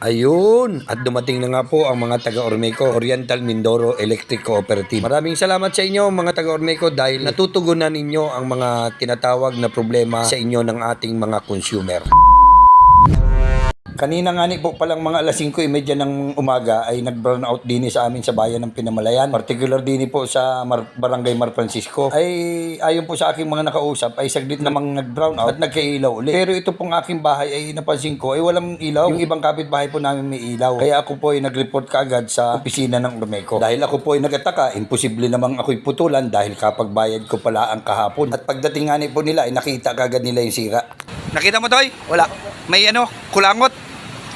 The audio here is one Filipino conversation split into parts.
Ayun, at dumating na nga po ang mga taga Ormeco, Oriental Mindoro Electric Cooperative. Maraming salamat sa inyo mga taga Ormeco dahil natutugunan ninyo ang mga tinatawag na problema sa inyo ng ating mga consumer. Kanina nga ni po palang mga alas 5.30 ng umaga ay nag-brown out din sa amin sa bayan ng Pinamalayan. Particular din po sa Mar- Barangay Mar Francisco. Ay ayon po sa aking mga nakausap ay saglit namang nag-brown out at nagkailaw ulit. Pero ito pong aking bahay ay napansin ko ay walang ilaw. Yung ibang kapitbahay po namin may ilaw. Kaya ako po ay nag-report kaagad sa opisina ng Urmeco. Dahil ako po ay nagataka, imposible namang ako'y putulan dahil kapag bayad ko pala ang kahapon. At pagdating nga ni po nila ay nakita kaagad nila yung sira. Nakita mo Toy? Wala. May ano, kulangot.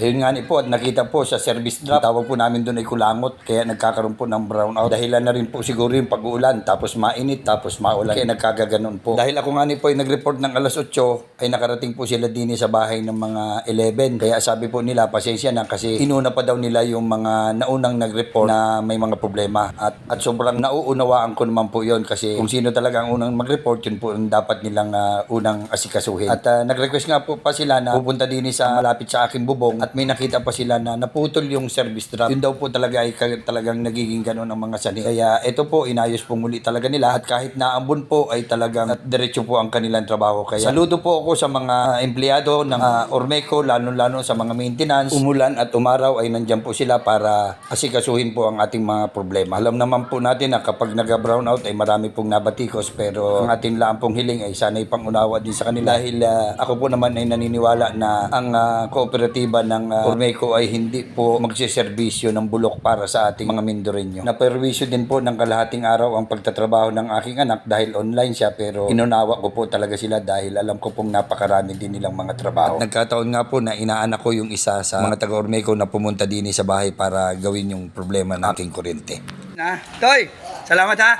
Ayun nga ni po at nakita po sa service drop. Tawag po namin doon ay kulangot kaya nagkakaroon po ng brownout. Dahilan na rin po siguro yung pag-uulan tapos mainit tapos maulan kaya nagkagaganon po. Dahil ako nga ni po ay nag-report ng alas 8 ay nakarating po sila din sa bahay ng mga 11. Kaya sabi po nila pasensya na kasi inuna pa daw nila yung mga naunang nag-report na may mga problema. At, at sobrang nauunawaan ko naman po yon kasi kung sino talaga ang unang mag-report yun po ang dapat nilang ah, unang asikasuhin. At ah, nag-request nga po pa sila na pupunta din sa malapit sa aking bubong at may nakita pa sila na naputol yung service drop. Yun daw po talaga ay talagang nagiging ganun ang mga sani. Kaya ito po inayos po muli talaga nila at kahit naambon po ay talagang at diretso po ang kanilang trabaho. Kaya saludo po ako sa mga empleyado ng ah, Ormeco lalo-lalo sa mga maintenance. Umulan at umaraw ay nandyan po sila para asikasuhin po ang ating mga problema. Alam naman po natin na kapag nag-brown out ay marami pong nabatikos pero ang ating lang pong hiling ay sana'y pangunawa din sa kanila dahil ah, ako po naman ay naniniwala na ang ah, kooperatiba ng uh, Ormeco ay hindi po magsiservisyo ng bulok para sa ating mga Mindoreño. Naperwisyo din po ng kalahating araw ang pagtatrabaho ng aking anak dahil online siya pero inunawa ko po talaga sila dahil alam ko pong napakarami din nilang mga trabaho. At nagkataon nga po na inaanak ko yung isa sa mga taga Ormeco na pumunta din sa bahay para gawin yung problema ng aking kuryente. Na, Toy, salamat ha.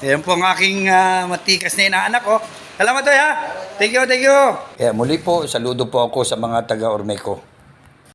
Yan po ang aking ah, matikas na inaanak ko. Salamat Toy ha. Thank you, thank you. Kaya muli po, saludo po ako sa mga taga Ormeco.